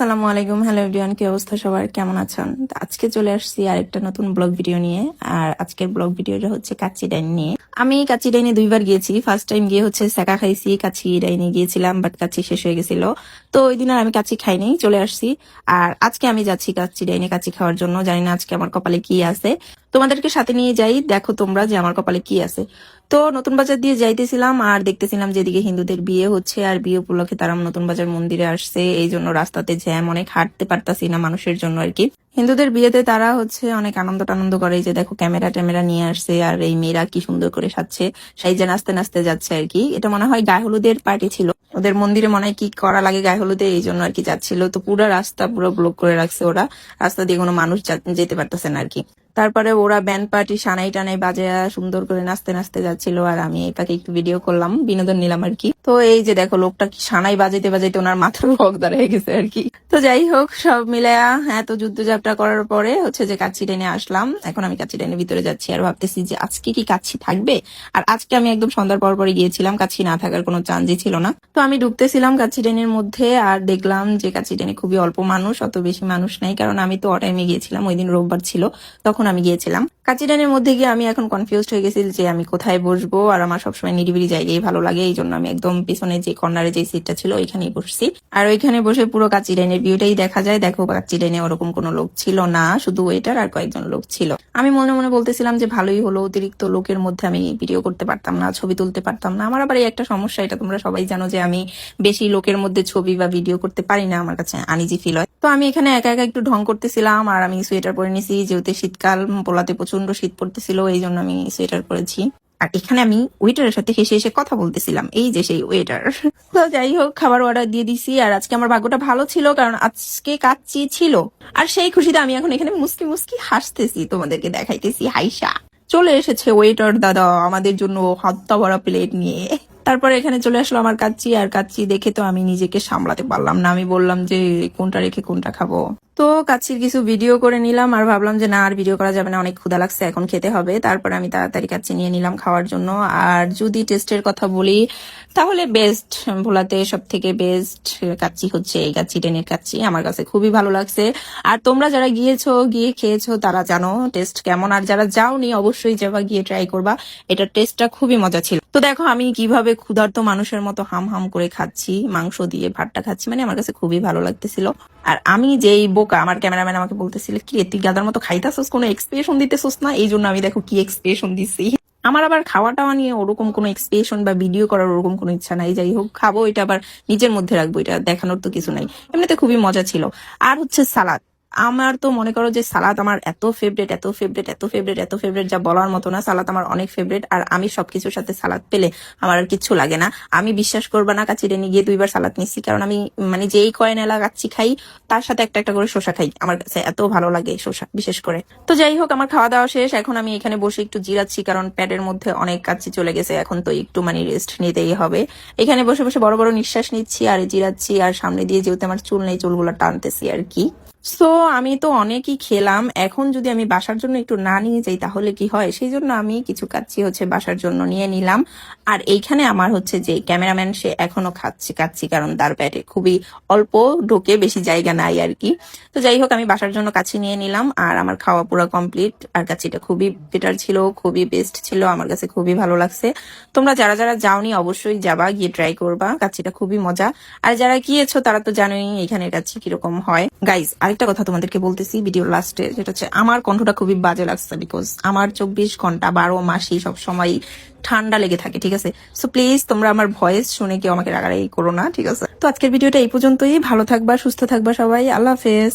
আসসালামু আলাইকুম। Hello everyone কি অবস্থা সবার? কেমন আছেন? আজকে চলে আসছি আরেকটা নতুন ব্লগ ভিডিও নিয়ে। আর আজকের ব্লগ ভিডিওটা হচ্ছে কাচ্চি ডাইন নিয়ে। আমি কাচ্চি ডাইনে দুইবার গিয়েছি। ফার্স্ট টাইম গিয়ে হচ্ছে সেকা খাইছি, কাচ্চি ডাইনে গিয়েছিলাম বাট কাচ্চি শেষ হয়ে গেছিল। তো ওই দিন আর আমি কাচ্চি খাইনি চলে আসছি। আর আজকে আমি যাচ্ছি কাচ্চি ডাইনে কাচ্চি খাওয়ার জন্য। জানি না আজকে আমার কপালে কি আছে। তোমাদেরকে সাথে নিয়ে যাই। দেখো তোমরা যে আমার কপালে কি আছে। তো নতুন বাজার দিয়ে যাইতেছিলাম আর দেখতেছিলাম যেদিকে হিন্দুদের বিয়ে হচ্ছে আর বিয়ে উপলক্ষে তারা নতুন বাজার মন্দিরে আসছে। এই জন্য রাস্তাতে জ্যাম, অনেক হাঁটতে পারতাছি না মানুষের জন্য আর কি। হিন্দুদের বিয়েতে তারা হচ্ছে অনেক আনন্দ টানন্দ করে যে দেখো, ক্যামেরা ট্যামেরা নিয়ে আসছে আর এই মেয়েরা কি সুন্দর করে সাজছে সেই যে নাচতে নাচতে যাচ্ছে আর কি। এটা মনে হয় গায়ে হলুদের পার্টি ছিল। ওদের মন্দিরে মনে হয় কি করা লাগে গায়ে হলুদে, এই জন্য আর কি যাচ্ছিল। তো পুরো রাস্তা পুরো ব্লক করে রাখছে ওরা। রাস্তা দিয়ে কোনো মানুষ যেতে পারতেছে না আর কি। তারপরে ওরা ব্যান্ড পার্টি সানাই টানাই বাজে সুন্দর করে নাচতে নাচতে যাচ্ছিল আর আমি এটাকে একটু ভিডিও করলাম, বিনোদন নিলাম আর কি। তো এই যে দেখো, লোকটা কি সানাই বাজাইতে বাজাইতে ওনার মাথার রক দাঁড়িয়ে গেছে আর কি। তো যাই হোক, সব মিলায়া এত যুদ্ধ যাত্রা করার পরে হচ্ছে যে কাচ্চি টেনে আসলাম। এখন আমি কাচ্চি টেনে ভিতরে যাচ্ছি আর ভাবতেছি যে আজকে কি কাচ্চি থাকবে? আর আজকে আমি একদম সন্ধ্যার পর পরে গিয়েছিলাম, কাচ্চি না থাকার কোনো চান্সই ছিল না। তো আমি ঢুকতেছিলাম কাচ্চি ট্রেনের মধ্যে আর দেখলাম যে কাচ্চি ট্রেনে খুবই অল্প মানুষ, অত বেশি মানুষ নাই। কারণ আমি তো অটাইমে গিয়েছিলাম, ওই দিন রোববার ছিল। তখন আমি গিয়েছিলাম। কাচ্চি ট্রেনের মধ্যে গিয়ে আমি এখন কনফিউজড হয়ে গেছি যে আমি কোথায় বসবো আর আমার সবসময় নিরিবিলি জায়গায় ভালো লাগে, এই জন্য আমি একদম পিছনে যে কর্নারে যে সিটটা ছিল ওইখানেই বসছি। আর ওইখানে বসে পুরো কাচ্চি ট্রেনের ভিউটাই দেখা যায়। দেখো কাচ্চি ট্রেনে ওরকম কোনো লোক ছিল না, শুধু ওয়েটার আর কয়েকজন লোক ছিল। আমি মনে মনে বলতেছিলাম যে ভালোই হলো, অতিরিক্ত লোকের মধ্যে আমি ভিডিও করতে পারতাম না, ছবি তুলতে পারতাম না। আমার আবার এই একটা সমস্যা, এটা তোমরা সবাই জানো যে আমি বেশি লোকের মধ্যে ছবি বা ভিডিও করতে পারি না, আমার কাছে আনিজি ফিল হয়। তো আমি এখানে একা একা একটু ঢং করতেছিলাম আর আমি সোয়েটার পরে নিছি, যেহেতু শীতকাল, পোলাতে প্রচণ্ড শীত পড়তেছিল, এই জন্য আমি সোয়েটার পরেছি। আর এখানে আমি ওয়েটারের সাথে হেসে হেসে কথা বলতেছিলাম, এই যে সেই ওয়েটার তো যাই হোক, খাবার অর্ডার দিয়ে দিছি, আর আজকে আমার ভাগ্যটা ভালো ছিল, কারণ আজকে কাচ্চি ছিল। আর সেই খুশিতে আমি এখন এখানে মুস্কি মুস্কি হাসতেছি, তোমাদেরকে দেখাইতেছি, হাইসা। চলে এসেছে ওয়েটার দাদা, আমাদের জন্য হত্যা ভরা প্লেট নিয়ে। তারপরে এখানে চলে আসলো আমার কাচ্চি, আর কাচ্চি দেখে তো আমি নিজেকে সামলাতে পারলাম না। আমি বললাম যে, কোনটা রেখে কোনটা খাব? তো কাচ্চির কিছু ভিডিও করে নিলাম আর ভাবলাম যে না, আর ভিডিও করা যাবে না, অনেক ক্ষুধা লাগছে, এখন খেতে হবে। তারপর আমি তাড়াতাড়ি কাচ্চি নিয়ে নিলাম খাওয়ার জন্য। আর যদি টেস্টের কথা বলি, তাহলে বেস্ট ভোলাতে সব থেকে বেস্ট কাচ্চি হচ্ছে এই কাচ্চি ট্রেনের কাচ্চি। আমার কাছে খুবই ভালো লাগছে। আর তোমরা যারা গিয়েছো, গিয়ে খেয়েছো, তারা জানো টেস্ট কেমন। আর যারা যাওনি, অবশ্যই যাবা, গিয়ে ট্রাই করবা। এটার টেস্টটা খুবই মজা ছিল। তো দেখো, আমি কীভাবে ক্ষুধার্ত মানুষের মতো হাম হাম করে খাচ্ছি, মাংস দিয়ে, ভাতটা খাচ্ছি মানে আমার কাছে খুবই ভালো লাগতেছিল। আর আমি যেই বোকা আমার ক্যামেরাম্যান আমাকে বলতেছিল কি রে, তুই গাদার মতো খাইতাছস কোনো এক্সপ্রেশন দিতেছস না? এই জন্য আমি দেখো কি এক্সপ্রেশন দিছি। আমার আবার খাওয়া টাওয়া নিয়ে ওরকম কোনো এক্সপ্রেশন বা ভিডিও করার ওরকম কোনো ইচ্ছা নাই। যাই হোক খাব এটা আবার নিজের মধ্যে রাখব এটা দেখানোর তো কিছু নাই। এমনিতে খুবই মজা ছিল। আর হচ্ছে সালাদ। আমার তো মনে করো যে সালাদ আমার এত ফেভারেট এত ফেভারেট এত ফেভারেট এত ফেভারেট যা বলার মতো না, সালাদ আমার অনেক ফেভারেট আর আমি সবকিছুর সাথে সালাদ পেলে আমার আর কিচ্ছু লাগে না। আমি বিশ্বাস করব না কাচিরে নিয়ে গিয়ে দুইবার সালাদ নিচ্ছি কারণ আমি মানে যেই কয়েন এলা কাচ্চি খাই, তার সাথে একটা একটা করে শসা খাই। আমার কাছে এত ভালো লাগে শসা, বিশেষ করে। তো যাই হোক, আমার খাওয়া দাওয়া শেষ। এখন আমি এখানে বসে একটু জিরাচ্ছি, কারণ প্যাডের মধ্যে অনেক কাচ্চি চলে গেছে। এখন তো একটু মানে রেস্ট নিতেই হবে। এখানে বসে বসে বড় বড় নিঃশ্বাস নিচ্ছি, আর জিরাচ্ছি, আর সামনে দিয়ে যেহেতু আমার চুল নেই, চুলগুলো টানতেছি আর কি। সো আমি তো অনেকই খেলাম। এখন যদি আমি বাসার জন্য একটু না নিয়ে যাই, তাহলে কি হয়? সেই জন্য আমি কিছু কাচ্ছি হচ্ছে বাসার জন্য নিয়ে নিলাম। আর এইখানে আমার হচ্ছে যে ক্যামেরাম্যান, সে এখনও খাচ্ছে কাচ্ছি কারণ তার প্যাটে খুবই অল্প, ঢোকে বেশি জায়গা নাই আর কি। তো যাই হোক, আমি বাসার জন্য কাচ্চি নিয়ে নিলাম, আর আমার খাওয়া পুরো কমপ্লিট আর কাচ্চিটা খুবই বেটার ছিল, খুবই বেস্ট ছিল, আমার কাছে খুবই ভালো লাগছে। তোমরা যারা যারা যাওনি, অবশ্যই যাবা, গিয়ে ট্রাই করবা, কাচ্চিটা খুবই মজা। আর যারা গিয়েছো, তারা তো জানোই এখানের কাচ্চি কীরকম হয়। গাইজ আরেকটা কথা তোমাদেরকে বলতেছি ভিডিও লাস্টে যেটা হচ্ছে আমার কণ্ঠটা খুবই বাজে লাগছে বিকজ আমার চব্বিশ ঘণ্টা, বারো মাসে সব সময় ঠান্ডা লেগে থাকে, ঠিক আছে? সো প্লিজ তোমরা আমার ভয়েস শুনে কেউ আমাকে রাগারাগি করো না, ঠিক আছে? তো আজকের ভিডিওটা এই পর্যন্তই। ভালো থাকবা, সুস্থ থাকবা সবাই। আল্লাহ হাফেজ।